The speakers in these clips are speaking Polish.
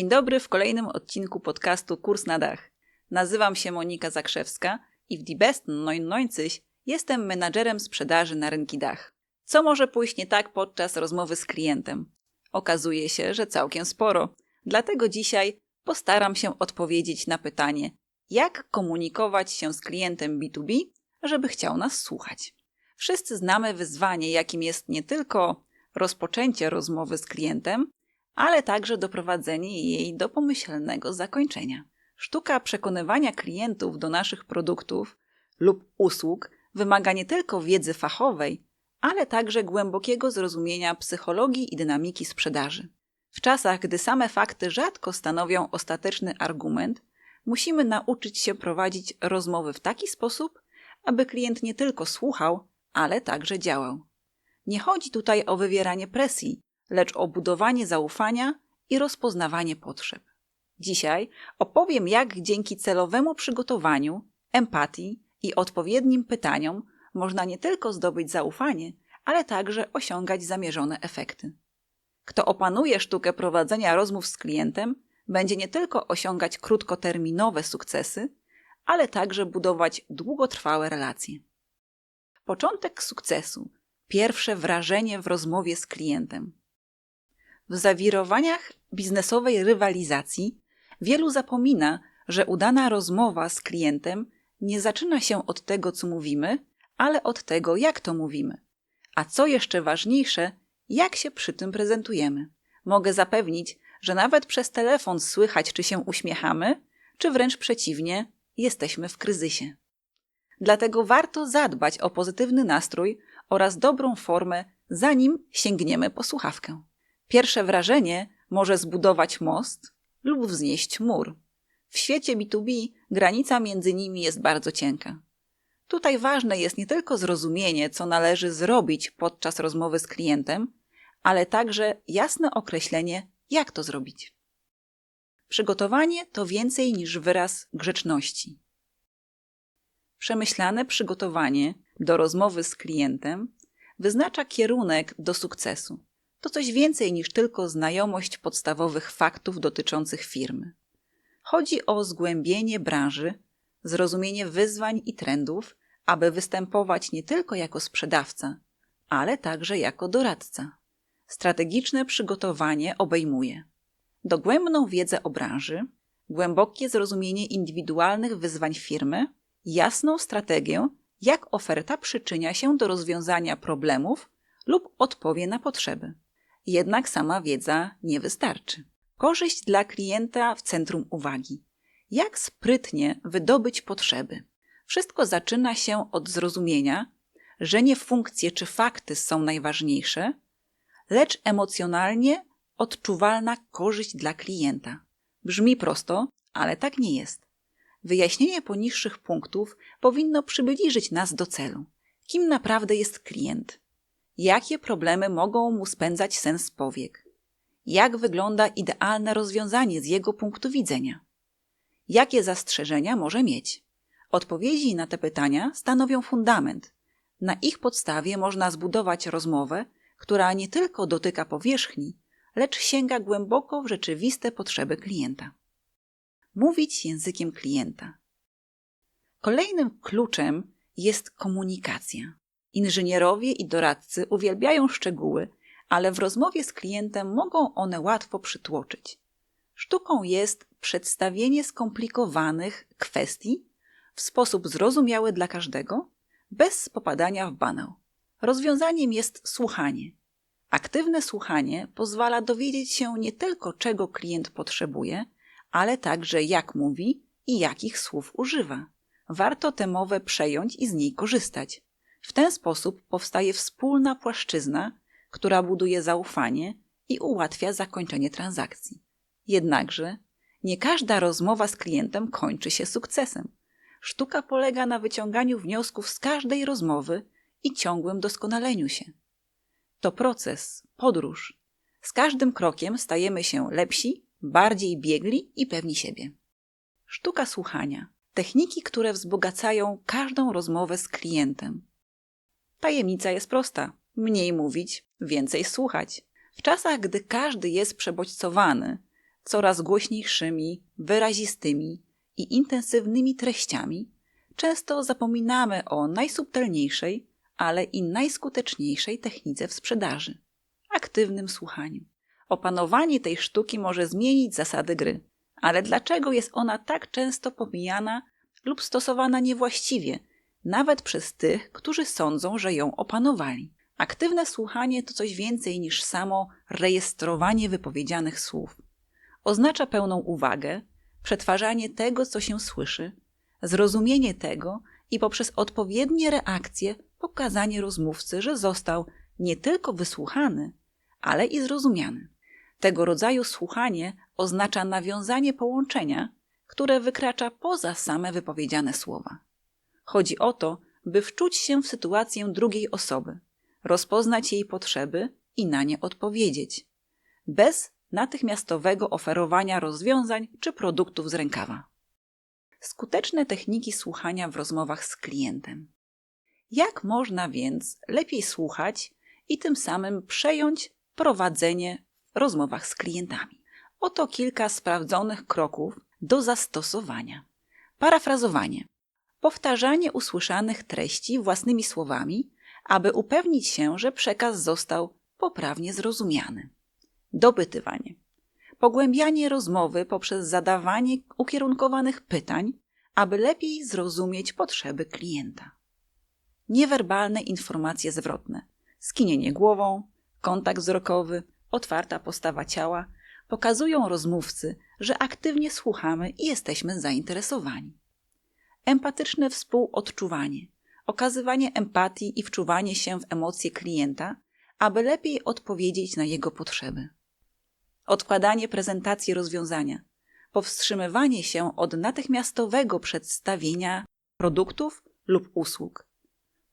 Dzień dobry w kolejnym odcinku podcastu Kurs na Dach. Nazywam się Monika Zakrzewska i w Die Besten 99 jestem menadżerem sprzedaży na rynki dach. Co może pójść nie tak podczas rozmowy z klientem? Okazuje się, że całkiem sporo. Dlatego dzisiaj postaram się odpowiedzieć na pytanie, jak komunikować się z klientem B2B, żeby chciał nas słuchać. Wszyscy znamy wyzwanie, jakim jest nie tylko rozpoczęcie rozmowy z klientem, ale także doprowadzenie jej do pomyślnego zakończenia. Sztuka przekonywania klientów do naszych produktów lub usług wymaga nie tylko wiedzy fachowej, ale także głębokiego zrozumienia psychologii i dynamiki sprzedaży. W czasach, gdy same fakty rzadko stanowią ostateczny argument, musimy nauczyć się prowadzić rozmowy w taki sposób, aby klient nie tylko słuchał, ale także działał. Nie chodzi tutaj o wywieranie presji, lecz o budowanie zaufania i rozpoznawanie potrzeb. Dzisiaj opowiem, jak dzięki celowemu przygotowaniu, empatii i odpowiednim pytaniom można nie tylko zdobyć zaufanie, ale także osiągać zamierzone efekty. Kto opanuje sztukę prowadzenia rozmów z klientem, będzie nie tylko osiągać krótkoterminowe sukcesy, ale także budować długotrwałe relacje. Początek sukcesu, pierwsze wrażenie w rozmowie z klientem. W zawirowaniach biznesowej rywalizacji wielu zapomina, że udana rozmowa z klientem nie zaczyna się od tego, co mówimy, ale od tego, jak to mówimy. A co jeszcze ważniejsze, jak się przy tym prezentujemy. Mogę zapewnić, że nawet przez telefon słychać, czy się uśmiechamy, czy wręcz przeciwnie, jesteśmy w kryzysie. Dlatego warto zadbać o pozytywny nastrój oraz dobrą formę, zanim sięgniemy po słuchawkę. Pierwsze wrażenie może zbudować most lub wznieść mur. W świecie B2B granica między nimi jest bardzo cienka. Tutaj ważne jest nie tylko zrozumienie, co należy zrobić podczas rozmowy z klientem, ale także jasne określenie, jak to zrobić. Przygotowanie to więcej niż wyraz grzeczności. Przemyślane przygotowanie do rozmowy z klientem wyznacza kierunek do sukcesu. To coś więcej niż tylko znajomość podstawowych faktów dotyczących firmy. Chodzi o zgłębienie branży, zrozumienie wyzwań i trendów, aby występować nie tylko jako sprzedawca, ale także jako doradca. Strategiczne przygotowanie obejmuje dogłębną wiedzę o branży, głębokie zrozumienie indywidualnych wyzwań firmy, jasną strategię, jak oferta przyczynia się do rozwiązania problemów lub odpowie na potrzeby. Jednak sama wiedza nie wystarczy. Korzyść dla klienta w centrum uwagi. Jak sprytnie wydobyć potrzeby? Wszystko zaczyna się od zrozumienia, że nie funkcje czy fakty są najważniejsze, lecz emocjonalnie odczuwalna korzyść dla klienta. Brzmi prosto, ale tak nie jest. Wyjaśnienie poniższych punktów powinno przybliżyć nas do celu. Kim naprawdę jest klient? Jakie problemy mogą mu spędzać sens powiek? Jak wygląda idealne rozwiązanie z jego punktu widzenia? Jakie zastrzeżenia może mieć? Odpowiedzi na te pytania stanowią fundament. Na ich podstawie można zbudować rozmowę, która nie tylko dotyka powierzchni, lecz sięga głęboko w rzeczywiste potrzeby klienta. Mówić językiem klienta. Kolejnym kluczem jest komunikacja. Inżynierowie i doradcy uwielbiają szczegóły, ale w rozmowie z klientem mogą one łatwo przytłoczyć. Sztuką jest przedstawienie skomplikowanych kwestii w sposób zrozumiały dla każdego, bez popadania w banał. Rozwiązaniem jest słuchanie. Aktywne słuchanie pozwala dowiedzieć się nie tylko czego klient potrzebuje, ale także jak mówi i jakich słów używa. Warto tę mowę przejąć i z niej korzystać. W ten sposób powstaje wspólna płaszczyzna, która buduje zaufanie i ułatwia zakończenie transakcji. Jednakże nie każda rozmowa z klientem kończy się sukcesem. Sztuka polega na wyciąganiu wniosków z każdej rozmowy i ciągłym doskonaleniu się. To proces, podróż. Z każdym krokiem stajemy się lepsi, bardziej biegli i pewni siebie. Sztuka słuchania. Techniki, które wzbogacają każdą rozmowę z klientem. Tajemnica jest prosta: mniej mówić, więcej słuchać. W czasach, gdy każdy jest przebodźcowany, coraz głośniejszymi, wyrazistymi i intensywnymi treściami, często zapominamy o najsubtelniejszej, ale i najskuteczniejszej technice w sprzedaży aktywnym słuchaniu. Opanowanie tej sztuki może zmienić zasady gry, ale dlaczego jest ona tak często pomijana lub stosowana niewłaściwie, nawet przez tych, którzy sądzą, że ją opanowali? Aktywne słuchanie to coś więcej niż samo rejestrowanie wypowiedzianych słów. Oznacza pełną uwagę, przetwarzanie tego, co się słyszy, zrozumienie tego i poprzez odpowiednie reakcje pokazanie rozmówcy, że został nie tylko wysłuchany, ale i zrozumiany. Tego rodzaju słuchanie oznacza nawiązanie połączenia, które wykracza poza same wypowiedziane słowa. Chodzi o to, by wczuć się w sytuację drugiej osoby, rozpoznać jej potrzeby i na nie odpowiedzieć, bez natychmiastowego oferowania rozwiązań czy produktów z rękawa. Skuteczne techniki słuchania w rozmowach z klientem. Jak można więc lepiej słuchać i tym samym przejąć prowadzenie w rozmowach z klientami? Oto kilka sprawdzonych kroków do zastosowania. Parafrazowanie. Powtarzanie usłyszanych treści własnymi słowami, aby upewnić się, że przekaz został poprawnie zrozumiany. Dopytywanie. Pogłębianie rozmowy poprzez zadawanie ukierunkowanych pytań, aby lepiej zrozumieć potrzeby klienta. Niewerbalne informacje zwrotne. Skinienie głową, kontakt wzrokowy, otwarta postawa ciała pokazują rozmówcy, że aktywnie słuchamy i jesteśmy zainteresowani. Empatyczne współodczuwanie, okazywanie empatii i wczuwanie się w emocje klienta, aby lepiej odpowiedzieć na jego potrzeby. Odkładanie prezentacji rozwiązania, powstrzymywanie się od natychmiastowego przedstawienia produktów lub usług.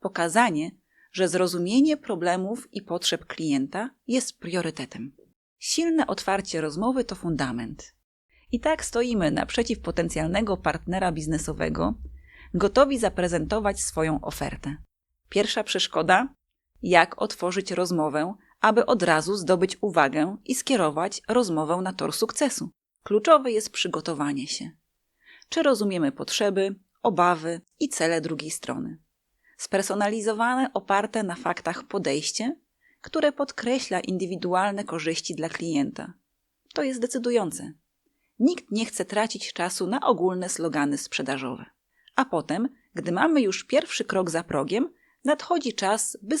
Pokazanie, że zrozumienie problemów i potrzeb klienta jest priorytetem. Silne otwarcie rozmowy to fundament. I tak stoimy naprzeciw potencjalnego partnera biznesowego, gotowi zaprezentować swoją ofertę. Pierwsza przeszkoda jak otworzyć rozmowę, aby od razu zdobyć uwagę i skierować rozmowę na tor sukcesu. Kluczowe jest przygotowanie się. Czy rozumiemy potrzeby, obawy i cele drugiej strony? Spersonalizowane, oparte na faktach podejście, które podkreśla indywidualne korzyści dla klienta. To jest decydujące. Nikt nie chce tracić czasu na ogólne slogany sprzedażowe. A potem, gdy mamy już pierwszy krok za progiem, nadchodzi czas, by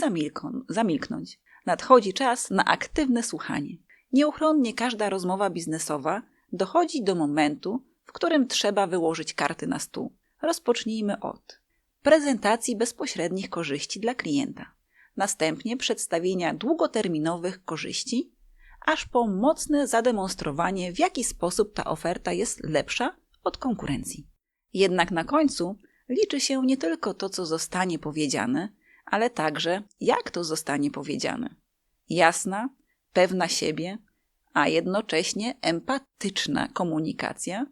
zamilknąć. Nadchodzi czas na aktywne słuchanie. Nieuchronnie każda rozmowa biznesowa dochodzi do momentu, w którym trzeba wyłożyć karty na stół. Rozpocznijmy od prezentacji bezpośrednich korzyści dla klienta, następnie przedstawienia długoterminowych korzyści, aż po mocne zademonstrowanie, w jaki sposób ta oferta jest lepsza od konkurencji. Jednak na końcu liczy się nie tylko to, co zostanie powiedziane, ale także jak to zostanie powiedziane. Jasna, pewna siebie, a jednocześnie empatyczna komunikacja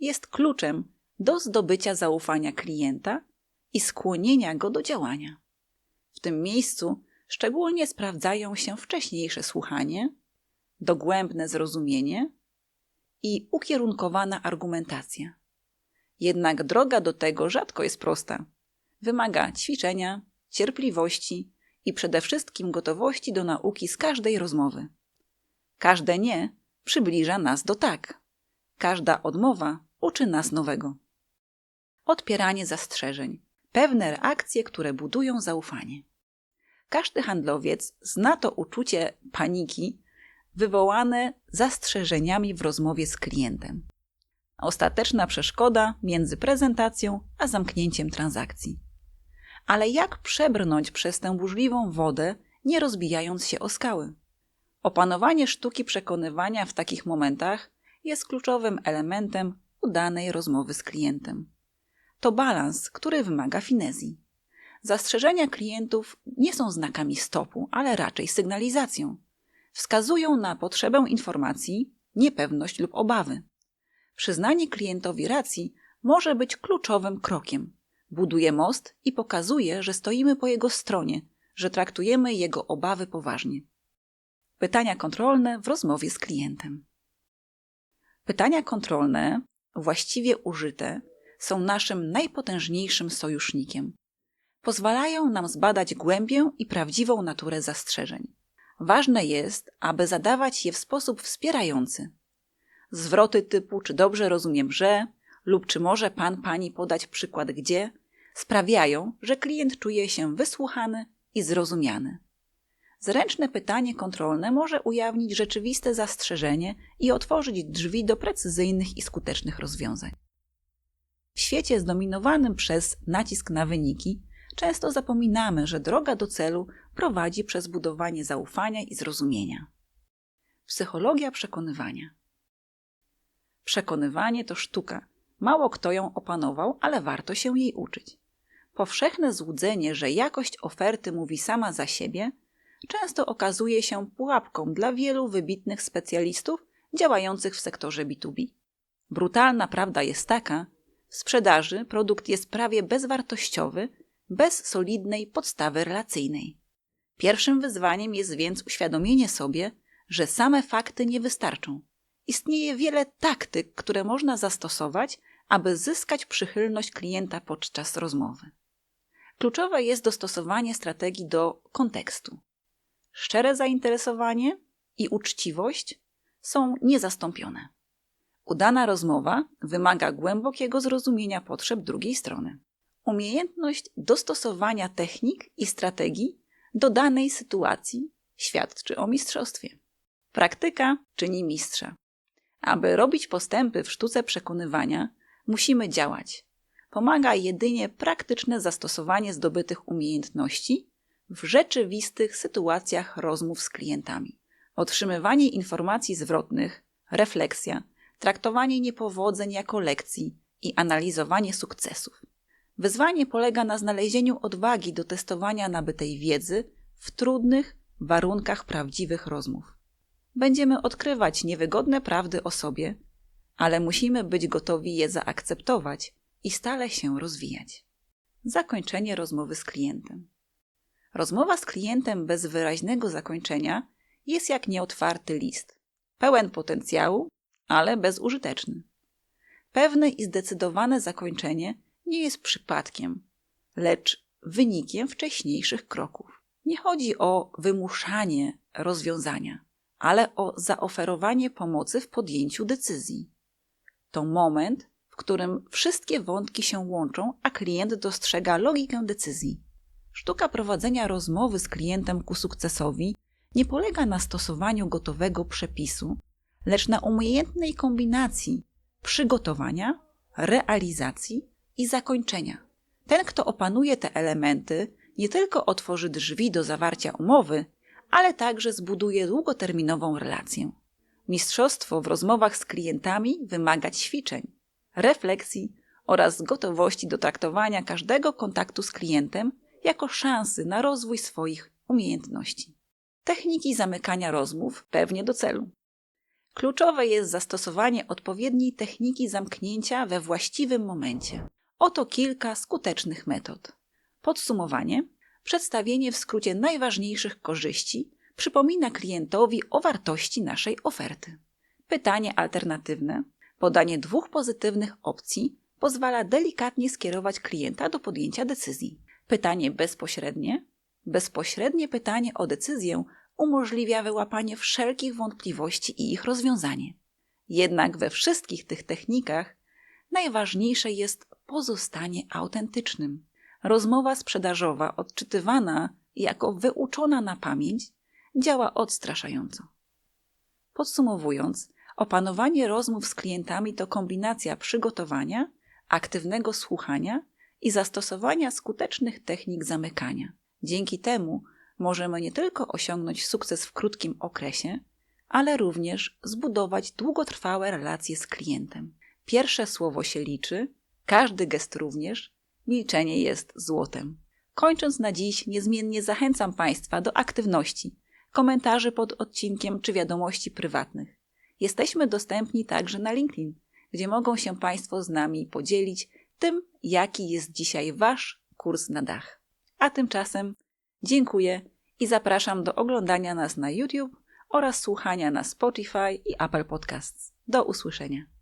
jest kluczem do zdobycia zaufania klienta i skłonienia go do działania. W tym miejscu szczególnie sprawdzają się wcześniejsze słuchanie, dogłębne zrozumienie i ukierunkowana argumentacja. Jednak droga do tego rzadko jest prosta. Wymaga ćwiczenia, cierpliwości i przede wszystkim gotowości do nauki z każdej rozmowy. Każde nie przybliża nas do tak. Każda odmowa uczy nas nowego. Odpieranie zastrzeżeń, pewne reakcje, które budują zaufanie. Każdy handlowiec zna to uczucie paniki wywołane zastrzeżeniami w rozmowie z klientem. Ostateczna przeszkoda między prezentacją a zamknięciem transakcji. Ale jak przebrnąć przez tę burzliwą wodę, nie rozbijając się o skały? Opanowanie sztuki przekonywania w takich momentach jest kluczowym elementem udanej rozmowy z klientem. To balans, który wymaga finezji. Zastrzeżenia klientów nie są znakami stopu, ale raczej sygnalizacją. Wskazują na potrzebę informacji, niepewność lub obawy. Przyznanie klientowi racji może być kluczowym krokiem. Buduje most i pokazuje, że stoimy po jego stronie, że traktujemy jego obawy poważnie. Pytania kontrolne w rozmowie z klientem. Pytania kontrolne, właściwie użyte, są naszym najpotężniejszym sojusznikiem. Pozwalają nam zbadać głębię i prawdziwą naturę zastrzeżeń. Ważne jest, aby zadawać je w sposób wspierający. Zwroty typu czy dobrze rozumiem, że lub czy może pan pani podać przykład gdzie sprawiają, że klient czuje się wysłuchany i zrozumiany. Zręczne pytanie kontrolne może ujawnić rzeczywiste zastrzeżenie i otworzyć drzwi do precyzyjnych i skutecznych rozwiązań. W świecie zdominowanym przez nacisk na wyniki, często zapominamy, że droga do celu prowadzi przez budowanie zaufania i zrozumienia. Psychologia przekonywania. Przekonywanie to sztuka. Mało kto ją opanował, ale warto się jej uczyć. Powszechne złudzenie, że jakość oferty mówi sama za siebie, często okazuje się pułapką dla wielu wybitnych specjalistów działających w sektorze B2B. Brutalna prawda jest taka, w sprzedaży produkt jest prawie bezwartościowy, bez solidnej podstawy relacyjnej. Pierwszym wyzwaniem jest więc uświadomienie sobie, że same fakty nie wystarczą. Istnieje wiele taktyk, które można zastosować, aby zyskać przychylność klienta podczas rozmowy. Kluczowe jest dostosowanie strategii do kontekstu. Szczere zainteresowanie i uczciwość są niezastąpione. Udana rozmowa wymaga głębokiego zrozumienia potrzeb drugiej strony. Umiejętność dostosowania technik i strategii do danej sytuacji świadczy o mistrzostwie. Praktyka czyni mistrza. Aby robić postępy w sztuce przekonywania, musimy działać. Pomaga jedynie praktyczne zastosowanie zdobytych umiejętności w rzeczywistych sytuacjach rozmów z klientami. Otrzymywanie informacji zwrotnych, refleksja, traktowanie niepowodzeń jako lekcji i analizowanie sukcesów. Wyzwanie polega na znalezieniu odwagi do testowania nabytej wiedzy w trudnych warunkach prawdziwych rozmów. Będziemy odkrywać niewygodne prawdy o sobie, ale musimy być gotowi je zaakceptować i stale się rozwijać. Zakończenie rozmowy z klientem. Rozmowa z klientem bez wyraźnego zakończenia jest jak nieotwarty list, pełen potencjału, ale bezużyteczny. Pewne i zdecydowane zakończenie nie jest przypadkiem, lecz wynikiem wcześniejszych kroków. Nie chodzi o wymuszanie rozwiązania, ale o zaoferowanie pomocy w podjęciu decyzji. To moment, w którym wszystkie wątki się łączą, a klient dostrzega logikę decyzji. Sztuka prowadzenia rozmowy z klientem ku sukcesowi nie polega na stosowaniu gotowego przepisu, lecz na umiejętnej kombinacji przygotowania, realizacji i zakończenia. Ten, kto opanuje te elementy, nie tylko otworzy drzwi do zawarcia umowy, ale także zbuduje długoterminową relację. Mistrzostwo w rozmowach z klientami wymaga ćwiczeń, refleksji oraz gotowości do traktowania każdego kontaktu z klientem jako szansy na rozwój swoich umiejętności. Techniki zamykania rozmów pewnie do celu. Kluczowe jest zastosowanie odpowiedniej techniki zamknięcia we właściwym momencie. Oto kilka skutecznych metod. Podsumowanie, przedstawienie w skrócie najważniejszych korzyści przypomina klientowi o wartości naszej oferty. Pytanie alternatywne, podanie dwóch pozytywnych opcji pozwala delikatnie skierować klienta do podjęcia decyzji. Pytanie bezpośrednie, bezpośrednie pytanie o decyzję umożliwia wyłapanie wszelkich wątpliwości i ich rozwiązanie. Jednak we wszystkich tych technikach najważniejsze jest pozostanie autentycznym. Rozmowa sprzedażowa, odczytywana jako wyuczona na pamięć, działa odstraszająco. Podsumowując, opanowanie rozmów z klientami to kombinacja przygotowania, aktywnego słuchania i zastosowania skutecznych technik zamykania. Dzięki temu możemy nie tylko osiągnąć sukces w krótkim okresie, ale również zbudować długotrwałe relacje z klientem. Pierwsze słowo się liczy, każdy gest również, milczenie jest złotem. Kończąc na dziś, niezmiennie zachęcam Państwa do aktywności, komentarzy pod odcinkiem czy wiadomości prywatnych. Jesteśmy dostępni także na LinkedIn, gdzie mogą się Państwo z nami podzielić tym, jaki jest dzisiaj Wasz kurs na dach. A tymczasem dziękuję i zapraszam do oglądania nas na YouTube oraz słuchania na Spotify i Apple Podcasts. Do usłyszenia.